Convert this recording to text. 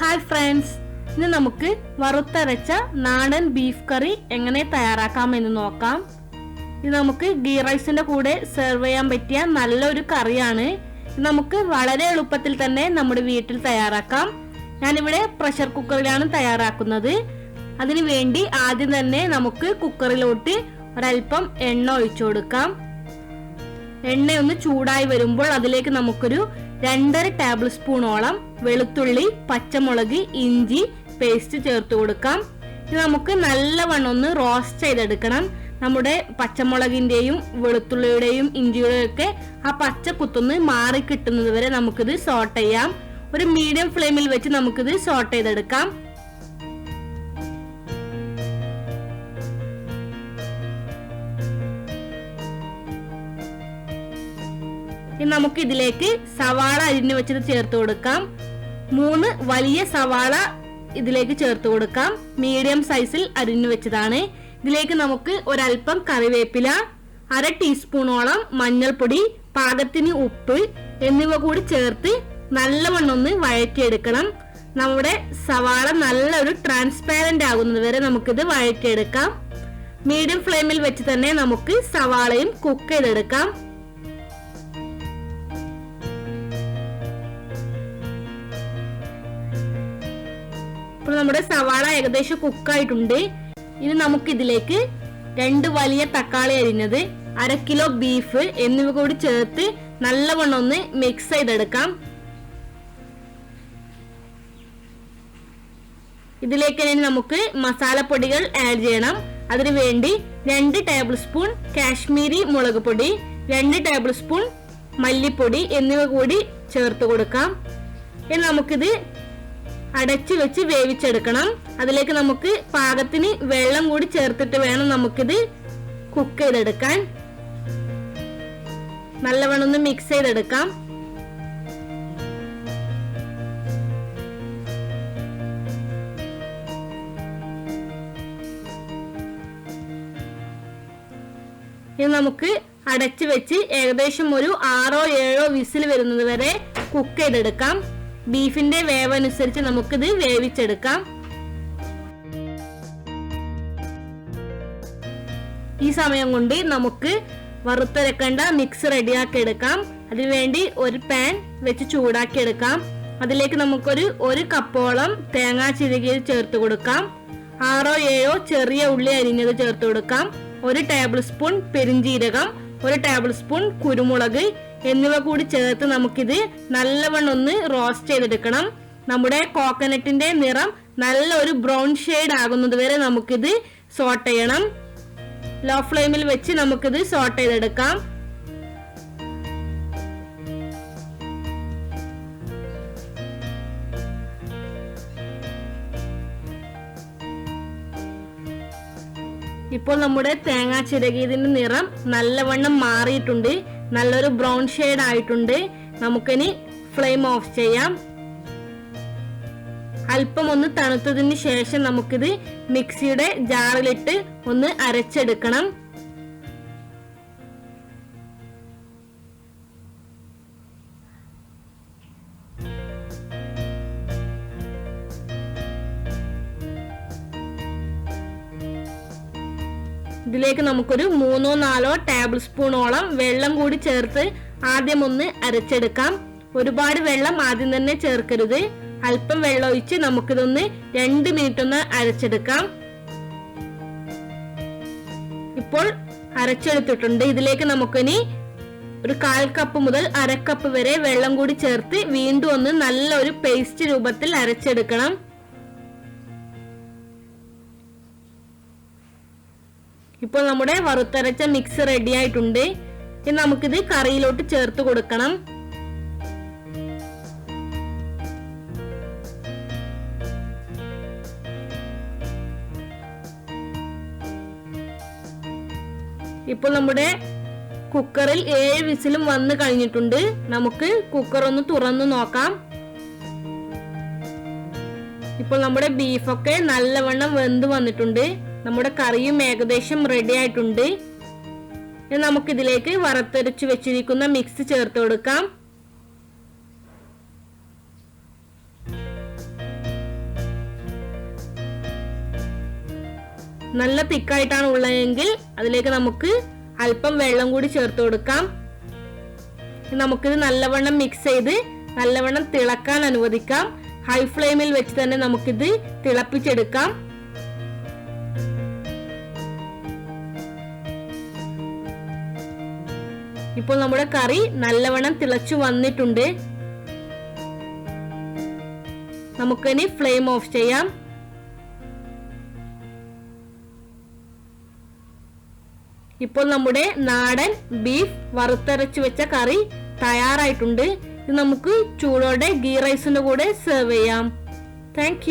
Hi friends ഇന്ന് നമുക്ക് വറുത്തരച്ച നാടൻ ബീഫ് കറി എങ്ങനെ തയ്യാറാക്കാം എന്ന് നോക്കാം. ഇത് നമുക്ക് ഗീ റൈസിന്റെ കൂടെ സെർവ് ചെയ്യാൻ പറ്റിയ നല്ലൊരു കറിയാണ് ഇത് നമുക്ക് വളരെ എളുപ്പത്തിൽ തന്നെ നമ്മുടെ വീട്ടിൽ തയ്യാറാക്കാം. ഞാനിവിടെ പ്രഷർ കുക്കറിലാണ് തയ്യാറാക്കുന്നത്. അതിനു വേണ്ടി ആദ്യം തന്നെ നമുക്ക് കുക്കറിലോട്ട് ഒരൽപ്പം എണ്ണ ഒഴിച്ചു കൊടുക്കാം. എണ്ണ ഒന്ന് ചൂടായി വരുമ്പോൾ അതിലേക്ക് നമുക്കൊരു രണ്ടര ടേബിൾ സ്പൂണോളം വെളുത്തുള്ളി പച്ചമുളക് ഇഞ്ചി പേസ്റ്റ് ചേർത്ത് കൊടുക്കാം. ഇത് നമുക്ക് നല്ലവണ്ണം ഒന്ന് റോസ്റ്റ് ചെയ്തെടുക്കണം. നമ്മുടെ പച്ചമുളകിന്റെയും വെളുത്തുള്ളിയുടെയും ഇഞ്ചിയുടെയും ഒക്കെ ആ പച്ച കുത്തൊന്ന് മാറി കിട്ടുന്നത് വരെ നമുക്കിത് സോട്ട് ചെയ്യാം. ഒരു മീഡിയം ഫ്ലെയിമിൽ വെച്ച് നമുക്കിത് സോട്ട് ചെയ്തെടുക്കാം. ഇനി നമുക്ക് ഇതിലേക്ക് സവാള അരിഞ്ഞു വെച്ചത് ചേർത്ത് കൊടുക്കാം. മൂന്ന് വലിയ സവാള ഇതിലേക്ക് ചേർത്ത് കൊടുക്കാം. മീഡിയം സൈസിൽ അരിഞ്ഞു വെച്ചതാണ്. ഇതിലേക്ക് നമുക്ക് ഒരല്പം കറിവേപ്പില അര ടീസ്പൂണോളം മഞ്ഞൾപ്പൊടി പാകത്തിന് ഉപ്പ് എന്നിവ കൂടി ചേർത്ത് നല്ലവണ്ണം ഒന്ന് വഴറ്റിയെടുക്കണം. നമ്മുടെ സവാള നല്ലൊരു ട്രാൻസ്പാരന്റ് ആകുന്നത് വരെ നമുക്കിത് വഴറ്റിയെടുക്കാം. മീഡിയം ഫ്ലെയിമിൽ വെച്ച് തന്നെ നമുക്ക് സവാളയും കുക്ക് ചെയ്തെടുക്കാം. ഇപ്പോൾ നമ്മുടെ സവാള ഏകദേശം കുക്കായിട്ടുണ്ട്. ഇനി നമുക്ക് ഇതിലേക്ക് രണ്ട് വലിയ തക്കാളി അരിഞ്ഞത് അര കിലോ ബീഫ് എന്നിവ കൂടി ചേർത്ത് നല്ലവണ്ണം ഒന്ന് മിക്സ് ചെയ്തെടുക്കാം. ഇതിലേക്ക് തന്നെ നമുക്ക് മസാലപ്പൊടികൾ ആഡ് ചെയ്യണം. അതിനു വേണ്ടി രണ്ട് ടേബിൾ സ്പൂൺ കാശ്മീരി മുളക് പൊടി രണ്ട് ടേബിൾ സ്പൂൺ മല്ലിപ്പൊടി എന്നിവ കൂടി ചേർത്ത് കൊടുക്കാം. ഇനി നമുക്കിത് അടച്ചു വെച്ച് വേവിച്ചെടുക്കണം. അതിലേക്ക് നമുക്ക് പാകത്തിന് വെള്ളം കൂടി ചേർത്തിട്ട് വേണം നമുക്കിത് കുക്ക് ചെയ്തെടുക്കാൻ. നല്ലവണ്ണം ഒന്ന് മിക്സ് ചെയ്തെടുക്കാം. ഇനി നമുക്ക് അടച്ചു വെച്ച് ഏകദേശം ഒരു ആറോ ഏഴോ വിസിൽ വരുന്നത് വരെ കുക്ക് ചെയ്തെടുക്കാം. ബീഫിന്റെ വേവ് അനുസരിച്ച് നമുക്കിത് വേവിച്ചെടുക്കാം. ഈ സമയം കൊണ്ട് നമുക്ക് വറുത്തരക്കേണ്ട മിക്സ് റെഡിയാക്കി എടുക്കാം അതിനുവേണ്ടി ഒരു പാൻ വെച്ച് ചൂടാക്കി എടുക്കാം അതിലേക്ക് നമുക്കൊരു ഒരു കപ്പോളം തേങ്ങാ ചിരകിയത് ചേർത്ത് കൊടുക്കാം. ആറോ ഏഴോ ചെറിയ ഉള്ളി അരിഞ്ഞത് ചേർത്ത് കൊടുക്കാം. ഒരു ടേബിൾ സ്പൂൺ പെരിഞ്ചീരകം ഒരു ടേബിൾ സ്പൂൺ കുരുമുളക് എന്നിവ കൂടി ചേർത്ത് നമുക്കിത് നല്ലവണ്ണം ഒന്ന് റോസ്റ്റ് ചെയ്തെടുക്കണം. നമ്മുടെ കോക്കനട്ടിന്റെ നിറം നല്ല ഒരു ബ്രൗൺ ഷെയ്ഡ് ആകുന്നത് വരെ നമുക്കിത് സോട്ട് ചെയ്യണം. ലോ ഫ്ലെയിമിൽ വെച്ച് നമുക്കിത് സോട്ട് ചെയ്തെടുക്കാം. ഇപ്പോൾ നമ്മുടെ തേങ്ങാ ചിരകിയതിന്റെ നിറം നല്ലവണ്ണം മാറിയിട്ടുണ്ട്. നല്ലൊരു ബ്രൗൺ ഷെയ്ഡ് ആയിട്ടുണ്ട്. നമുക്കിനി ഫ്ലെയിം ഓഫ് ചെയ്യാം. അല്പം ഒന്ന് തണുത്തതിന് ശേഷം നമുക്കിത് മിക്സിയുടെ ജാറിലിട്ട് ഒന്ന് അരച്ചെടുക്കണം. ഇതിലേക്ക് നമുക്കൊരു മൂന്നോ നാലോ ടേബിൾ സ്പൂണോളം വെള്ളം കൂടി ചേർത്ത് ആദ്യം ഒന്ന് അരച്ചെടുക്കാം. ഒരുപാട് വെള്ളം ആദ്യം തന്നെ ചേർക്കരുത്. അല്പം വെള്ളം ഒഴിച്ച് നമുക്കിതൊന്ന് രണ്ട് മിനിറ്റ് ഒന്ന് അരച്ചെടുക്കാം. ഇപ്പോൾ അരച്ചെടുത്തിട്ടുണ്ട്. ഇതിലേക്ക് നമുക്കിനി ഒരു കാൽ കപ്പ് മുതൽ അര കപ്പ് വരെ വെള്ളം കൂടി ചേർത്ത് വീണ്ടും ഒന്ന് നല്ലൊരു പേസ്റ്റ് രൂപത്തിൽ അരച്ചെടുക്കണം. ഇപ്പോൾ നമ്മുടെ വറുത്തരച്ച മിക്സ് റെഡി ആയിട്ടുണ്ട്. ഇനി നമുക്കിത് കറിയിലോട്ട് ചേർത്ത് കൊടുക്കണം. ഇപ്പോൾ നമ്മുടെ കുക്കറിൽ ഏഴ് വിസിലും വന്ന് കഴിഞ്ഞിട്ടുണ്ട്. നമുക്ക് കുക്കർ ഒന്ന് തുറന്നു നോക്കാം. ഇപ്പോൾ നമ്മുടെ ബീഫൊക്കെ നല്ലവണ്ണം വെന്ത് വന്നിട്ടുണ്ട്. നമ്മുടെ കറിയും ഏകദേശം റെഡി ആയിട്ടുണ്ട്. ഇനി നമുക്കിതിലേക്ക് വറുത്തരച്ച് വെച്ചിരിക്കുന്ന മിക്സ് ചേർത്ത് കൊടുക്കാം. നല്ല തിക്കായിട്ടാണ് ഉള്ളതെങ്കിൽ അതിലേക്ക് നമുക്ക് അല്പം വെള്ളം കൂടി ചേർത്ത് കൊടുക്കാം. നമുക്കിത് നല്ലവണ്ണം മിക്സ് ചെയ്ത് നല്ലവണ്ണം തിളക്കാൻ അനുവദിക്കാം. ഹൈ ഫ്ലെയിമിൽ വെച്ച് തന്നെ നമുക്കിത് തിളപ്പിച്ചെടുക്കാം. ഇപ്പോൾ നമ്മുടെ കറി നല്ലവണ്ണം തിളച്ചു വന്നിട്ടുണ്ട്. നമുക്കിനി ഫ്ലെയിം ഓഫ് ചെയ്യാം. ഇപ്പോൾ നമ്മുടെ നാടൻ ബീഫ് വറുത്തരച്ചു വെച്ച കറി തയ്യാറായിട്ടുണ്ട്. ഇത് നമുക്ക് ചൂടോടെ ഗീ റൈസിന്റെ കൂടെ സെർവ് ചെയ്യാം. താങ്ക്